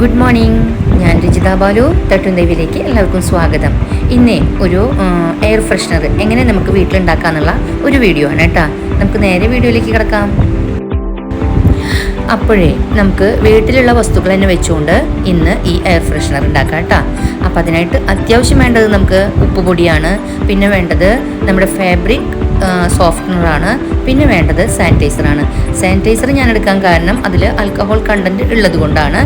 Good morning ഞാൻ രജിത ബാലു തട്ടുന്തേവിലേക്ക് എല്ലാവർക്കും സ്വാഗതം. ഇന്നേ ഒരു എയർ ഫ്രഷ്നർ എങ്ങനെ നമുക്ക് വീട്ടിലുണ്ടാക്കാന്നുള്ള ഒരു വീഡിയോ ആണ് കേട്ടോ. നമുക്ക് നേരെ വീഡിയോയിലേക്ക് കിടക്കാം. അപ്പോഴേ നമുക്ക് വീട്ടിലുള്ള വസ്തുക്കൾ തന്നെ വെച്ചുകൊണ്ട് ഇന്ന് ഈ എയർ ഫ്രഷ്നർ ഉണ്ടാക്കാം കേട്ടോ. അപ്പം അതിനായിട്ട് അത്യാവശ്യം വേണ്ടത് നമുക്ക് ഉപ്പുപൊടിയാണ്. പിന്നെ വേണ്ടത് നമ്മുടെ ഫാബ്രിക് സോഫ്റ്റ്നറാണ് പിന്നെ വേണ്ടത് സാനിറ്റൈസറാണ് സാനിറ്റൈസർ ഞാൻ എടുക്കാൻ കാരണം അതിൽ ആൽക്കഹോൾ കണ്ടന്റ് ഉള്ളത് കൊണ്ടാണ്.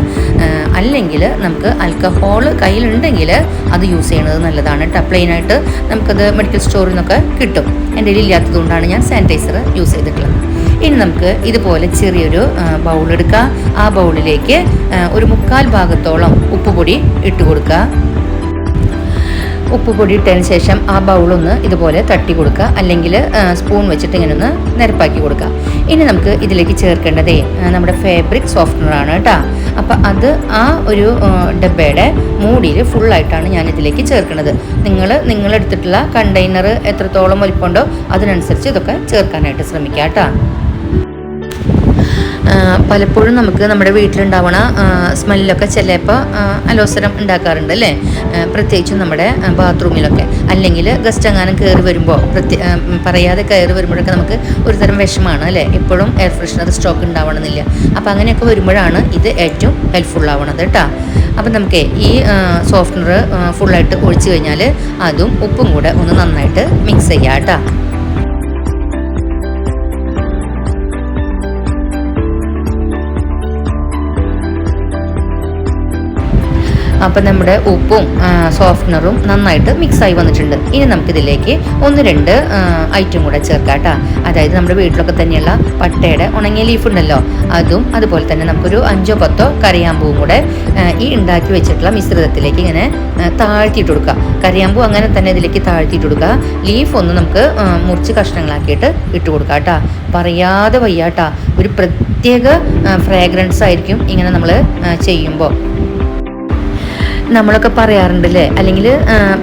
അല്ലെങ്കിൽ നമുക്ക് ആൽക്കഹോൾ കയ്യിലുണ്ടെങ്കിൽ അത് യൂസ് ചെയ്യുന്നത് നല്ലതാണ് കേട്ടോ പ്ലെയിനായിട്ട് നമുക്കത് മെഡിക്കൽ സ്റ്റോറിൽ നിന്നൊക്കെ കിട്ടും. എന്റെ കയ്യിൽ ഇല്ലാത്തത് കൊണ്ടാണ് ഞാൻ സാനിറ്റൈസർ യൂസ് ചെയ്തിട്ടുള്ളത്. ഇനി നമുക്ക് ഇതുപോലെ ചെറിയൊരു ബൗൾ എടുക്കുക ആ ബൗളിലേക്ക് ഒരു മുക്കാൽ ഭാഗത്തോളം ഉപ്പുപൊടി ഇട്ട് കൊടുക്കുക. ഉപ്പുപൊടി ഇട്ടതിന് ശേഷം ആ ബൗളൊന്ന് ഇതുപോലെ തട്ടി കൊടുക്കുക. അല്ലെങ്കിൽ സ്പൂൺ വെച്ചിട്ട് ഇങ്ങനെ ഒന്ന് നിരപ്പാക്കി കൊടുക്കുക. ഇനി നമുക്ക് ഇതിലേക്ക് ചേർക്കേണ്ടതേ നമ്മുടെ ഫാബ്രിക് സോഫ്റ്റ്നറാണ് കേട്ടോ. അപ്പം അത് ആ ഒരു ഡബ്ബയുടെ മൂടിയിൽ ഫുള്ളായിട്ടാണ് ഞാൻ ഇതിലേക്ക് ചേർക്കുന്നത്. നിങ്ങൾ നിങ്ങളെടുത്തിട്ടുള്ള കണ്ടെയ്നർ എത്രത്തോളം വലിപ്പമുണ്ടോ അതിനനുസരിച്ച് ഇതൊക്കെ ചേർക്കാനായിട്ട് ശ്രമിക്കുക കേട്ടോ. പലപ്പോഴും നമുക്ക് നമ്മുടെ വീട്ടിലുണ്ടാവണ സ്മെല്ലൊക്കെ ചിലപ്പോൾ അലോസരം ഉണ്ടാക്കാറുണ്ട് അല്ലേ? പ്രത്യേകിച്ചും നമ്മുടെ ബാത്റൂമിലൊക്കെ. അല്ലെങ്കിൽ ഗസ്റ്റ് എങ്ങാനും കയറി വരുമ്പോൾ പറയാതെ കയറി വരുമ്പോഴൊക്കെ നമുക്ക് ഒരു തരം വിഷമാണ് അല്ലേ? എപ്പോഴും എയർ ഫ്രഷ്നർ സ്റ്റോക്ക് ഉണ്ടാവണമെന്നില്ല. അപ്പോൾ അങ്ങനെയൊക്കെ വരുമ്പോഴാണ് ഇത് ഏറ്റവും ഹെൽപ്ഫുൾ ആവണത് കേട്ടോ അപ്പം നമുക്ക് ഈ സോഫ്റ്റ്നർ ഫുള്ളായിട്ട് ഒഴിച്ചു കഴിഞ്ഞാൽ അതും ഉപ്പും കൂടെ ഒന്ന് നന്നായിട്ട് മിക്സ് ചെയ്യാം കേട്ടോ അപ്പം നമ്മുടെ ഉപ്പും സോഫ്റ്റ്നറും നന്നായിട്ട് മിക്സ് ആയി വന്നിട്ടുണ്ട്. ഇനി നമുക്കിതിലേക്ക് ഒന്ന് രണ്ട് ഐറ്റം കൂടെ ചേർക്കാം കേട്ടോ അതായത് നമ്മുടെ വീട്ടിലൊക്കെ തന്നെയുള്ള പട്ടയുടെ ഉണങ്ങിയ ലീഫ് ഉണ്ടല്ലോ അതും അതുപോലെ തന്നെ നമുക്കൊരു അഞ്ചോ പത്തോ കറിയാമ്പൂവും കൂടെ ഈ ഉണ്ടാക്കി വെച്ചിട്ടുള്ള മിശ്രിതത്തിലേക്ക് ഇങ്ങനെ താഴ്ത്തിയിട്ട് കൊടുക്കുക. കറിയാമ്പൂ അങ്ങനെ തന്നെ ഇതിലേക്ക് താഴ്ത്തിയിട്ട് കൊടുക്കുക. ലീഫ് ഒന്ന് നമുക്ക് മുറിച്ച് കഷ്ണങ്ങളാക്കിയിട്ട് ഇട്ട് കൊടുക്കുക കേട്ടോ പറയാതെ വയ്യാട്ടാ. ഒരു പ്രത്യേക ഫ്രാഗ്രൻസ് ആയിരിക്കും ഇങ്ങനെ നമ്മൾ ചെയ്യുമ്പോൾ. നമ്മളൊക്കെ പറയാറുണ്ട് അല്ലേ അല്ലെങ്കിൽ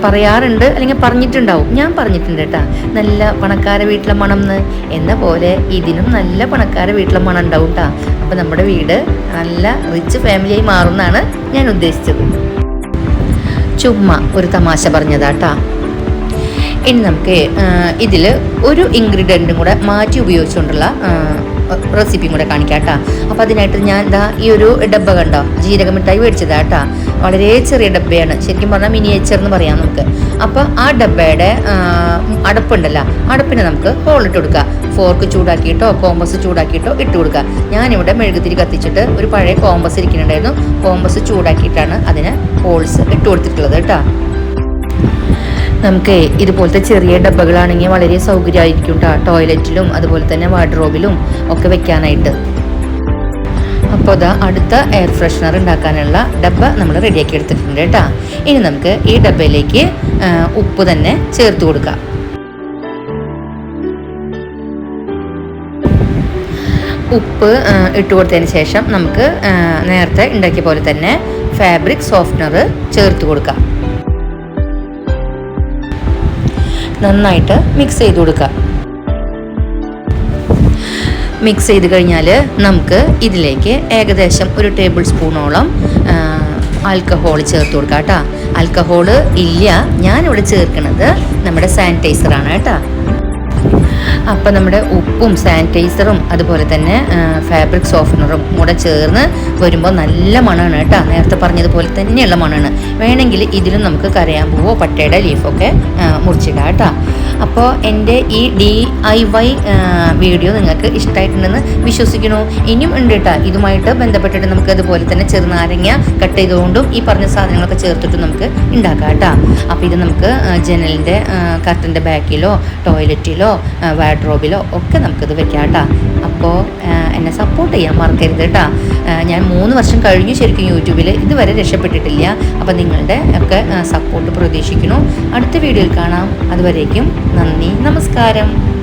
പറയാറുണ്ട് അല്ലെങ്കിൽ പറഞ്ഞിട്ടുണ്ടാവും. ഞാൻ പറഞ്ഞിട്ടുണ്ട് കേട്ടാ. നല്ല പണക്കാര വീട്ടിലെ മണം എന്ന്. എന്ന പോലെ ഇതിനും നല്ല പണക്കാര വീട്ടിലെ മണം ഉണ്ടാവും കേട്ടാ അപ്പം നമ്മുടെ വീട് നല്ല റിച്ച് ഫാമിലിയായി മാറുമെന്നാണ് ഞാൻ ഉദ്ദേശിച്ചത്. ചുമ്മാ ഒരു തമാശ പറഞ്ഞതാട്ടാ ഇനി നമുക്ക് ഇതിൽ ഒരു ഇൻഗ്രീഡിയന്റും കൂടെ മാറ്റി ഉപയോഗിച്ചുകൊണ്ടുള്ള റെസിപ്പിയും കൂടെ കാണിക്കാം കേട്ടോ അപ്പോൾ അതിനായിട്ട് ഞാൻ എന്താ ഈ ഒരു ഡബ്ബ കണ്ടോ? ജീരക മിഠായി മേടിച്ചതാ കേട്ടോ വളരെ ചെറിയ ഡബ്ബയാണ്. ശരിക്കും പറഞ്ഞാൽ മിനിയേച്ചർ എന്ന് പറയാം നമുക്ക്. അപ്പോൾ ആ ഡബ്ബയുടെ അടപ്പുണ്ടല്ലോ. അടപ്പിനെ നമുക്ക് ഹോളിട്ട് കൊടുക്കുക ഫോർക്ക് ചൂടാക്കിയിട്ടോ കോമ്പസ് ചൂടാക്കിയിട്ടോ ഇട്ട് കൊടുക്കുക ഞാനിവിടെ മെഴുകുതിരി കത്തിച്ചിട്ട് ഒരു പഴയ കോമ്പസ് ഇരിക്കുന്നുണ്ടായിരുന്നു. കോമ്പസ് ചൂടാക്കിയിട്ടാണ് അതിന് ഹോൾസ് ഇട്ട് കൊടുത്തിട്ടുള്ളത് കേട്ടോ. നമുക്ക് ഇതുപോലത്തെ ചെറിയ ഡബ്ബകളാണെങ്കിൽ വളരെ സൗകര്യമായിരിക്കും ടോയ്ലറ്റിലും അതുപോലെ തന്നെ വാർഡ്രോബിലും ഒക്കെ വെക്കാനായിട്ട്. അപ്പോൾ അതാ അടുത്ത എയർ ഫ്രഷ്നർ ഉണ്ടാക്കാനുള്ള ഡബ്ബ നമ്മൾ റെഡിയാക്കി എടുത്തിട്ടുണ്ട് കേട്ടോ ഇനി നമുക്ക് ഈ ഡബ്ബയിലേക്ക് ഉപ്പ് തന്നെ ചേർത്ത് കൊടുക്കാം. ഉപ്പ് ഇട്ട് കൊടുത്തതിന് ശേഷം നമുക്ക് നേരത്തെ ഉണ്ടാക്കിയ പോലെ തന്നെ ഫാബ്രിക് സോഫ്റ്റ്നർ ചേർത്ത് കൊടുക്കാം. നന്നായിട്ട് മിക്സ് ചെയ്ത് കൊടുക്കുക. മിക്സ് ചെയ്ത് കഴിഞ്ഞാൽ നമുക്ക് ഇതിലേക്ക് ഏകദേശം ഒരു ടേബിൾ സ്പൂണോളം ആൽക്കഹോൾ ചേർത്ത് കൊടുക്കാം കേട്ടോ. ആൽക്കഹോൾ ഇല്ല ഞാനിവിടെ ചേർക്കുന്നത് നമ്മുടെ സാനിറ്റൈസറാണ് കേട്ടോ. അപ്പം നമ്മുടെ ഉപ്പും സാനിറ്റൈസറും അതുപോലെ തന്നെ ഫാബ്രിക് സോഫ്റ്റ്നറും കൂടെ ചേർന്ന് വരുമ്പോൾ നല്ല മണമാണ് കേട്ടോ. നേരത്തെ പറഞ്ഞതുപോലെ തന്നെയുള്ള മണമാണ് വേണമെങ്കിൽ ഇതിലും നമുക്ക് കരയാൻ പോവോ പട്ടയുടെ ലീഫൊക്കെ മുറിച്ചിടാം കേട്ടോ. അപ്പോൾ എന്റെ ഈ ഡി ഐ വൈ വീഡിയോ നിങ്ങൾക്ക് ഇഷ്ടമായിട്ടുണ്ടെന്ന് വിശ്വസിക്കുന്നു. ഇനിയും ഉണ്ട് കേട്ടോ ഇതുമായിട്ട് ബന്ധപ്പെട്ടിട്ട് നമുക്ക് അതുപോലെ തന്നെ ചെറുനാരങ്ങ കട്ട് ചെയ്തുകൊണ്ടും ഈ പറഞ്ഞ സാധനങ്ങളൊക്കെ ചേർത്തിട്ട് നമുക്ക് ഉണ്ടാക്കാം കേട്ടോ അപ്പോൾ ഇത് നമുക്ക് ജനലിന്റെ കർട്ടന്റെ ബാക്കിലോ ടോയ്ലറ്റിലോ വാർഡ്രോബിലോ ഒക്കെ നമുക്കിത് വെക്കാം കേട്ടോ അപ്പോൾ എന്നെ സപ്പോർട്ട് ചെയ്യാൻ മറക്കരുത് കേട്ടോ. ഞാൻ മൂന്ന് വർഷം കഴിഞ്ഞു ശരിക്കും യൂട്യൂബിൽ ഇതുവരെ രക്ഷപ്പെട്ടിട്ടില്ല. അപ്പോൾ നിങ്ങളുടെ ഒക്കെ സപ്പോർട്ട് പ്രതീക്ഷിക്കുന്നു. അടുത്ത വീഡിയോയിൽ കാണാം. അതുവരേക്കും നന്ദി. നമസ്കാരം.